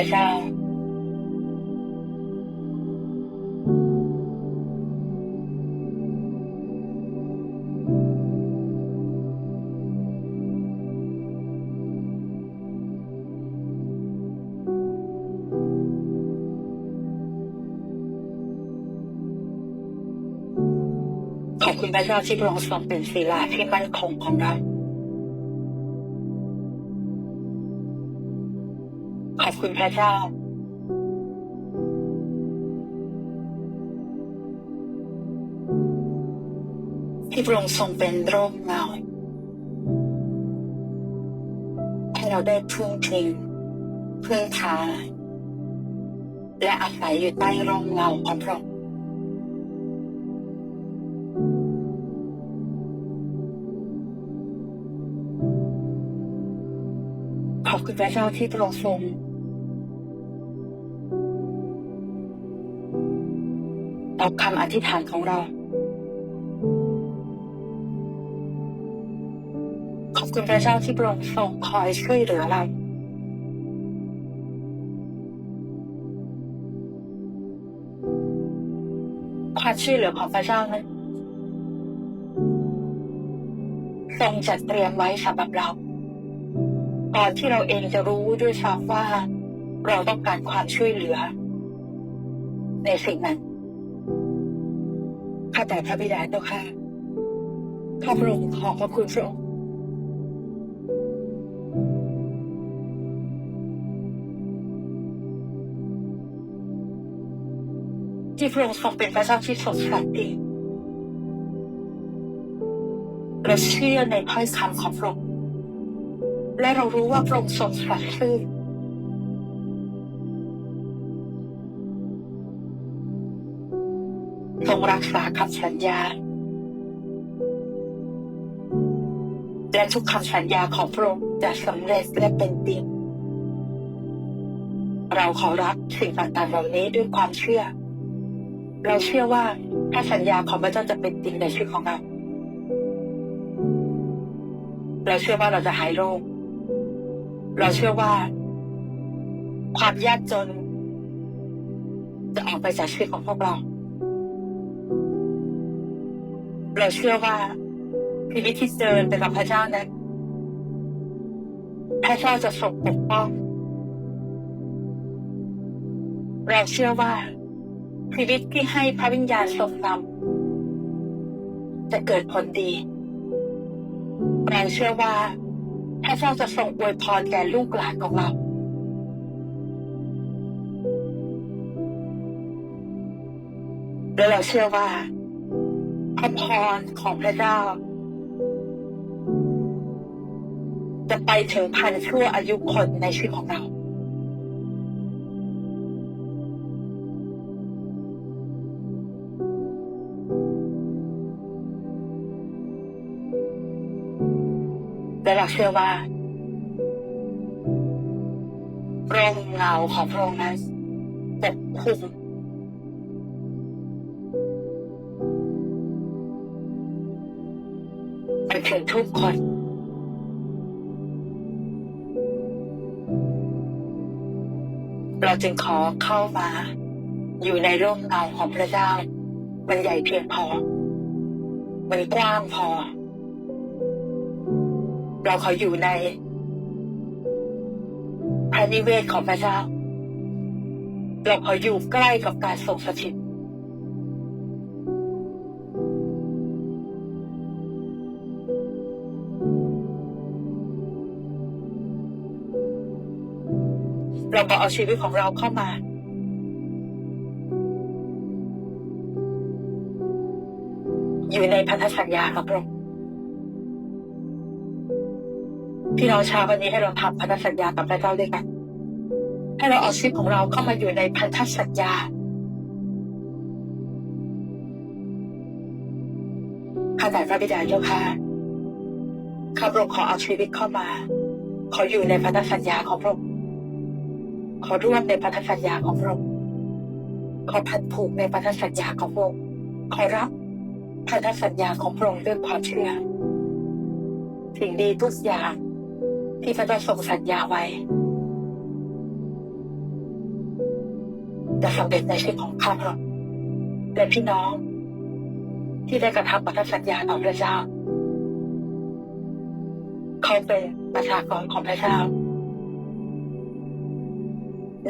ระเจ้าขอบคุณพระเจ้าที่พระองค์ทรงเป็นศิลาที่มั่นคงของเรา คุณพระเจ้าที่พระองค์ทรงเป็นร่มเงาให้เราได้พึ่งพิงพึ่งพาและอาศัยอยู่ใต้ร่มเงาของพระองค์ขอบคุณพระเจ้าที่พระองค์ทรง ตอบคำอธิษฐานของเรา ขอบคุณพระเจ้าที่พระองค์ทรงคอยช่วยเหลือเราความช่วยเหลือของพระเจ้านั้นทรงจัดเตรียมไว้สำหรับเราก่อนที่เราเองจะรู้ด้วยซ้ำว่า เราต้องการความช่วยเหลือ ในสิ่งนั้น ข้าแต่พระบิดาเจ้าค่ะข้าพระองค์ขอบพระคุณพระองค์ที่พระองค์ทรงเป็นพระเจ้าที่สดใสดีเราเชื่อในถ้อยคำของพระองค์และเรารู้ว่าพระองค์ทรงสัตย์ซื่อ ทรงรักษาคำสัญญา และทุกคำสัญญาของพระองค์จะสำเร็จและเป็นจริง เราขอรับสิ่งต่างๆเหล่านี้ด้วยความเชื่อ เราเชื่อว่าถ้าสัญญาของพระเจ้าจะเป็นจริงในชีวิตของเรา เราเชื่อว่าเราจะหายโรค เราเชื่อว่า ความยากจน จะออกไปจากชีวิตของพวกเรา เราเชื่อว่าชีวิตที่เดินไปกับพระเจ้านั้นพระเจ้าจะทรงปกป้อง เราเชื่อว่าชีวิตที่ให้พระวิญญาณทรงนำจะเกิดผลดี เราเชื่อว่าพระเจ้าจะทรงอวยพรแก่ลูกหลานของเราและเราเชื่อว่า พระพรของพระเจ้า จะไปถึงพันชั่วอายุคนในชีวิตของเรา และเราเชื่อว่าร่มเงาของพระองค์นั้นปกคลุม ถึงทุกคนเราจึงขอเข้ามา อยู่ในร่มเงาของพระเจ้า มันใหญ่เพียงพอ มันกว้างพอ เราขออยู่ในพระนิเวศของพระเจ้า เราขออยู่ใกล้กับการทรงสถิต เราก็เอาชีวิตของเราเข้ามา อยู่ในพันธสัญญากับพระองค์พี่น้องชาวันนี้ให้เราทำพันธสัญญากับพระเจ้าด้วยกัน ให้เราเอาชีวิตของเราเข้ามาอยู่ในพันธสัญญาข้าแต่พระบิดาเจ้าค่ะข้าพระองค์ขอเอาชีวิตเข้ามา ขออยู่ในพันธสัญญาของพระองค์ ขอร่วมในพันธสัญญาของพระองค์ขอพันผูกในพันธสัญญาของพระองค์ขอรับพันธสัญญาของพระองค์ด้วยความเชื่อสิ่งดีทุกอย่างที่พระเจ้าทรงสัญญาไว้ จะสำเร็จในชีวิตของข้าพระองค์และพี่น้อง ที่ได้กระทำพันธสัญญาต่อพระเจ้าเขาเป็นประชากรของพระเจ้า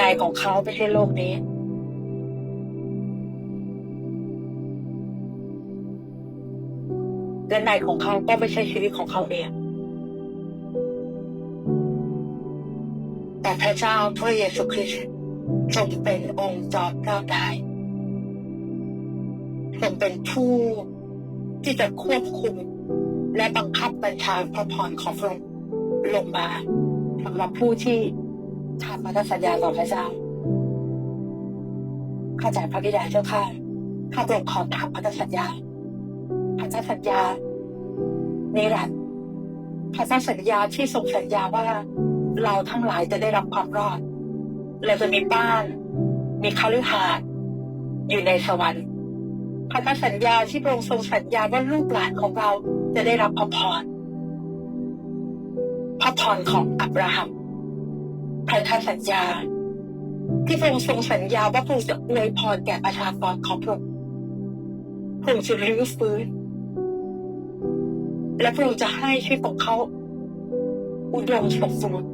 นายของเขาไม่ใช่โลกนี้ และนายของเขาก็ไม่ใช่ชีวิตของเขาเอง แต่พระเจ้าพระเยซูคริสต์ทรงเป็นองค์จอมเกล้าได้ทรงเป็นผู้ที่จะควบคุม และบังคับบัญชาพระพรของพระองค์ลงมาสำหรับผู้ที่ ทำพันธสัญญาต่อพระเจ้า ข้าแต่พระบิดาเจ้าค่ะข้าพระองค์ขอทำพันธสัญญาพันธสัญญานิรันดร์พันธสัญญาที่ทรงสัญญาว่า เราทั้งหลายจะได้รับความรอดและจะมีบ้าน มีคาลือหาสน์อยู่ในสวรรค์พันธสัญญาที่พระองค์ทรงสัญญาว่าลูกหลานของเราจะได้รับพระพรพระพรของอับราฮัม พันธสัญญา ที่พระองค์ทรงสัญญาว่าพระองค์จะอวยพรแก่ประชากรของพระองค์พระองค์จะรื้อฟื้น และพระองค์จะให้ชีวิตของเขา อุดมสมบูรณ์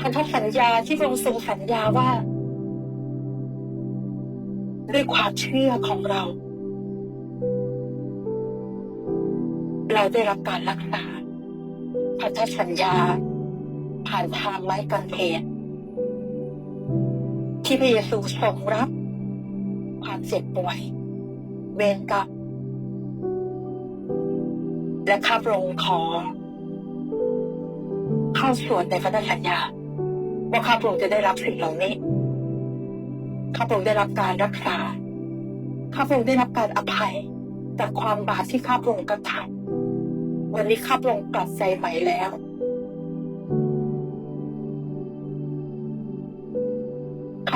พันธสัญญาที่พระองค์ทรงสัญญาว่า ด้วยความเชื่อของเรา เราได้รับการรักษาพันธสัญญา ผ่านทางไม้กางเขนที่พระเยซูทรงรับ ความเจ็บป่วย เวรกรรมและข้าพระองค์ขอ เข้าส่วนในพันธสัญญา ว่าข้าพระองค์จะได้รับสิ่งเหล่านี้ข้าพระองค์ได้รับการรักษาข้าพระองค์ได้รับการอภัยจากความบาปที่ข้าพระองค์กระทำวันนี้ข้าพระองค์กลับใจใหม่แล้ว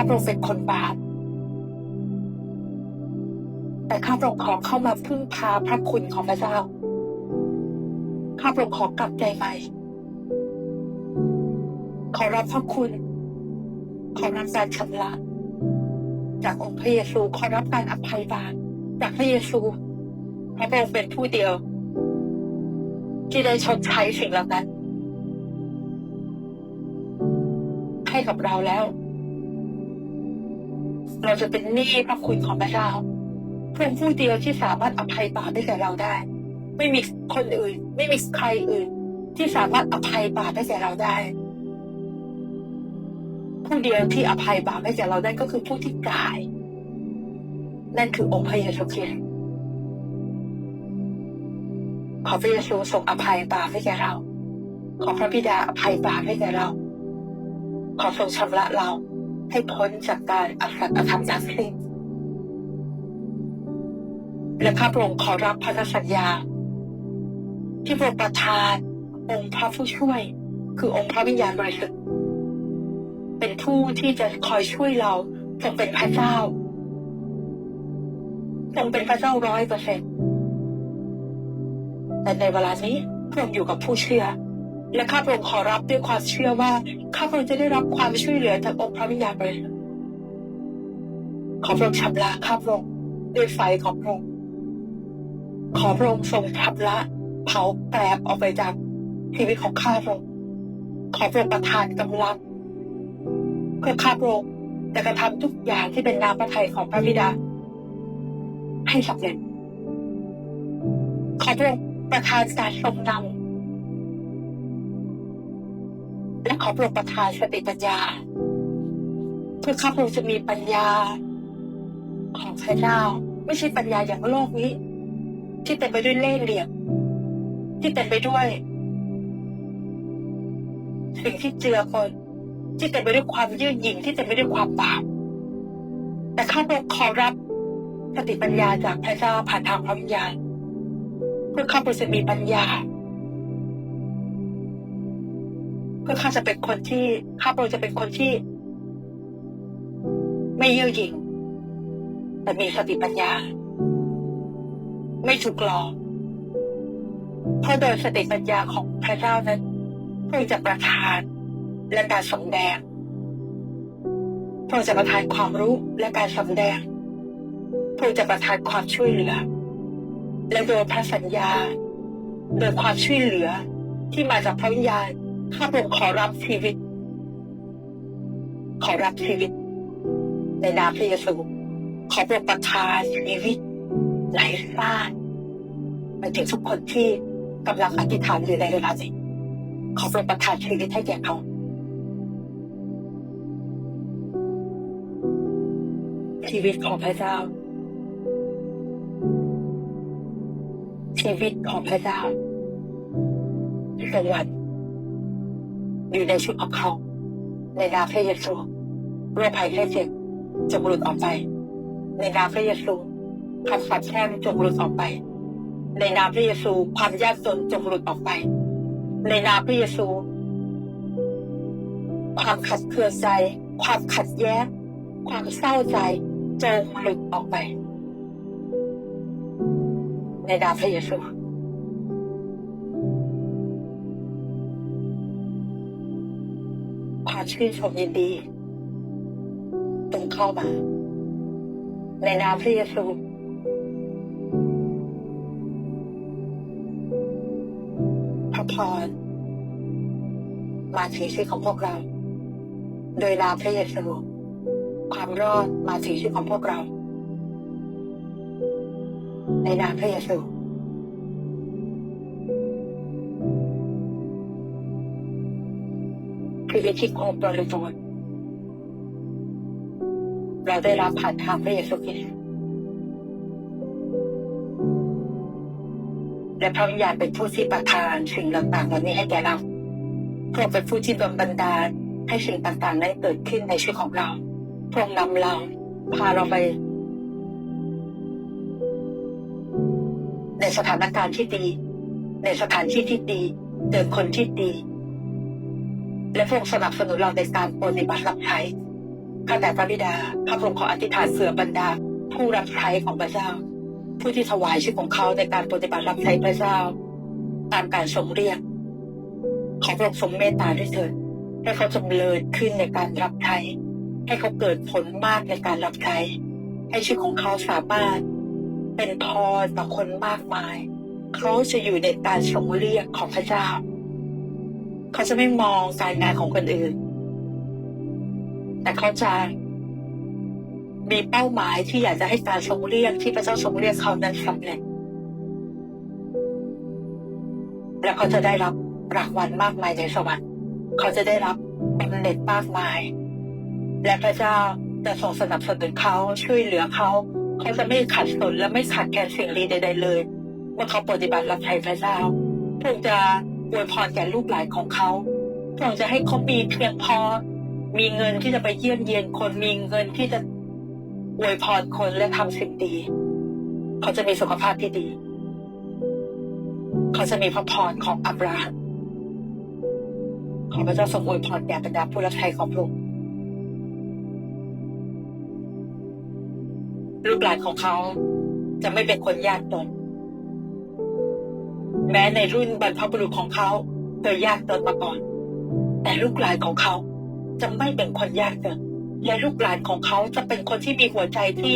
ข้าพระองค์เป็นคนบาป แต่ข้าพระองค์ขอเข้ามาพึ่งพาพระคุณของพระเจ้า ข้าพระองค์ขอกลับใจใหม่ ขอรับพระคุณ ขอรับการชำระจากองค์พระเยซู ขอรับการอภัยบาปจากพระเยซูพระองค์เป็นผู้เดียว ที่ได้ชดใช้สิ่งเหล่านั้นให้กับเราแล้ว เราจะเป็นหนี้พระคุณของพระเจ้าเพียงผู้เดียวที่สามารถอภัยบาปให้แก่เราได้ ไม่มีคนอื่น ไม่มีใครอื่น ที่สามารถอภัยบาปให้แก่เราได้ ผู้เดียวที่อภัยบาปให้แก่เราได้ก็คือผู้ที่กาย นั่นคือองค์พระเยซูคริสต์ขอพระเยซูทรงอภัยบาปให้แก่เรา ขอพระบิดาอภัยบาปให้แก่เรา ขอทรงชำระเรา ให้พ้นจากการอสัตย์อธรรมทั้งสิ้นและข้าพระองค์ขอรับพันธสัญญา ที่พระประทานองค์พระผู้ช่วย คือองค์พระวิญญาณบริสุทธิ์เป็นผู้ที่จะคอยช่วยเราทรงเป็นพระเจ้าทรงเป็นพระเจ้าร้อยเปอร์เซ็นต์แต่ในเวลานี้พระองค์อยู่กับผู้เชื่อ และข้าพระองค์ขอรับด้วยความเชื่อว่าข้าพระองค์จะได้รับความช่วยเหลือจากองค์พระวิญญาณบริสุทธิ์ขอพระองค์ชำระข้าพระองค์ด้วยไฟของพระองค์ขอพระองค์ทรงชำระเผาแกลบออกไปจากชีวิตของข้าพระองค์ขอพระองค์ประทานกำลังเพื่อข้าพระองค์จะกระทำทุกอย่างที่เป็นน้ำพระทัยของพระบิดา ให้สำเร็จขอพระองค์ประทานการทรงนำ และขอพระอประทานสติปัญญา เพื่อข้าพระองค์จะมีปัญญา ของพระเจ้า ไม่ใช่ปัญญาอย่างโลกนี้ ที่เต็มไปด้วยเล่ห์เหลี่ยมที่เต็มไปด้วยสิ่งที่เจือคนที่เต็มไปด้วยความยืดหยิ่งที่เต็มไปด้วยความบาปแต่ข้าพระองค์ขอรับสติปัญญาจากพระเจ้าผ่านทางพระวิญญาณเพื่อข้าพระองค์จะมีปัญญา เพื่อข้าจะเป็นคนที่ข้าพระองค์จะเป็นคนที่ ไม่เย่อหยิ่งแต่มีสติปัญญา ไม่ถูกหลอกเพราะโดยสติปัญญาของพระเจ้านั้นพระองค์จะประทานและการสำแดงพระองค์จะประทานความรู้และการสำแดงพระองค์จะประทานความช่วยเหลือ และโดยพระสัญญา โดยความช่วยเหลือที่มาจากพระวิญญาณ ข้าพระองค์ขอรับชีวิต ขอรับชีวิต ในนามพระเยซู ขอโปรดประทานชีวิตไหลบ้านไปถึงทุกคนที่กำลังอธิษฐานอยู่ในเวลานี้ขอโปรดประทานชีวิตให้แก่เขาชีวิตของพระเจ้า ชีวิตของพระเจ้าสวรรค์ อยู่ในชีวิตของเขา ในนามพระเยซูโรคภัยไข้เจ็บจงหลุดออกไป ในนามพระเยซูคำสาปแช่งจงหลุดออกไป ในนามพระเยซูความยากจนจงหลุดออกไป ในนามพระเยซู ความขัดเคืองใจ ความขัดแย้งความเศร้าใจจงหลุดออกไป ในนามพระเยซู ความชื่นชมยินดีจงเข้ามา ในนามพระเยซูพระพรมาถึงชีวิตของพวกเรา โดยนามพระเยซูความรอดมาถึงชีวิตของพวกเรา ในนามพระเยซู ชีวิตที่คงบริบูรณ์เราได้รับผ่านทางพระเยซูคริสต์และพระวิญญาณเป็นผู้ที่ประทานสิ่งต่างๆเหล่านี้ให้แก่เราพระองค์เป็นผู้ที่ดลบันดาลให้สิ่งต่างๆนั้นเกิดขึ้นในชีวิตของเราพระองค์นำเราพาเราไป ในสถานการณ์ที่ดี ในสถานที่ที่ดี เจอคนที่ดี และพรงสนับสนุนเราในการปฏิบัติรับใช้ข้าแต่พระบิดาข้าพระองค์ขออธิษฐานเสือบรรดา ผู้รับใช้ของพระเจ้า ผู้ที่ถวายชีวิตของเขาในการปฏิบัติรับใช้พระเจ้า ตามการทรงเรียก ขอพระองค์ทรงเมตตาด้วยเถิดให้เขาจงเลิศขึ้นในการรับใช้ให้เขาเกิดผลมากในการรับใช้ให้ชีวิตของเขาสามารถ เป็นพรต่อคนมากมาย เขาจะอยู่ในการทรงเรียกของพระเจ้า เขาจะไม่มองการงานของคนอื่น แต่เขาจะมีเป้าหมายที่อยากจะให้การทรงเรียกที่พระเจ้าทรงเรียกเขานั้นสำเร็จและเขาจะได้รับรางวัลมากมายในสวรรค์เขาจะได้รับบำเหน็จมากมาย และพระเจ้าจะทรงสนับสนุนเขาช่วยเหลือเขาเขาจะไม่ขัดสนและไม่ขาดแคลนสิ่งดีใดๆเลยเมื่อเขาปฏิบัติรับใช้พระเจ้าพระองค์จะ อวยพรแก่ลูกหลานของเขาพระองค์จะให้เขามีเพียงพอ มีเงินที่จะไปเยี่ยมเยียนคน มีเงินที่จะอวยพรคนและทำสิ่งดี เขาจะมีสุขภาพที่ดี เขาจะมีพระพรของอับราฮัมขอพระเจ้าทรงอวยพรแก่บรรดาผู้รับใช้ของพระองค์ลูกหลานของเขาจะไม่เป็นคนยากจน แม้ในรุ่นบรรพบุรุษของเขาเคยยากจนมาก่อน แต่ลูกหลานของเขาจะไม่เป็นคนยากจนและลูกหลานของเขาจะเป็นคนที่มีหัวใจที่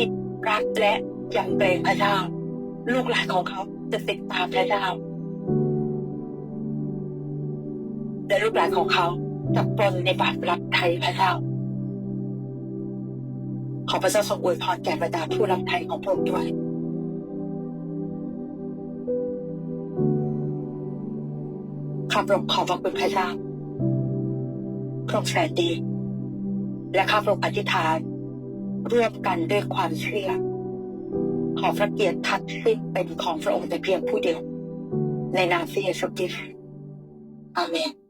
รักและยำเกรงพระเจ้า ลูกหลานของเขาจะติดตามพระเจ้าและลูกหลานของเขาจะปนในบาตรรับไทยพระเจ้า ขอพระเจ้าทรงอวยพรแก่บรรดาผู้รับไทยของพระองค์ด้วย ข้าพระองค์ขอบพระคุณพระเจ้าพระองค์แสนดี และข้าพระองค์อธิษฐานร่วมกันด้วยความเชื่อ ขอพระเกียรติทัดสิ้นเป็นของพระองค์แต่เพียงผู้เดียว ในนามพระเยซูคริสต์อาเมน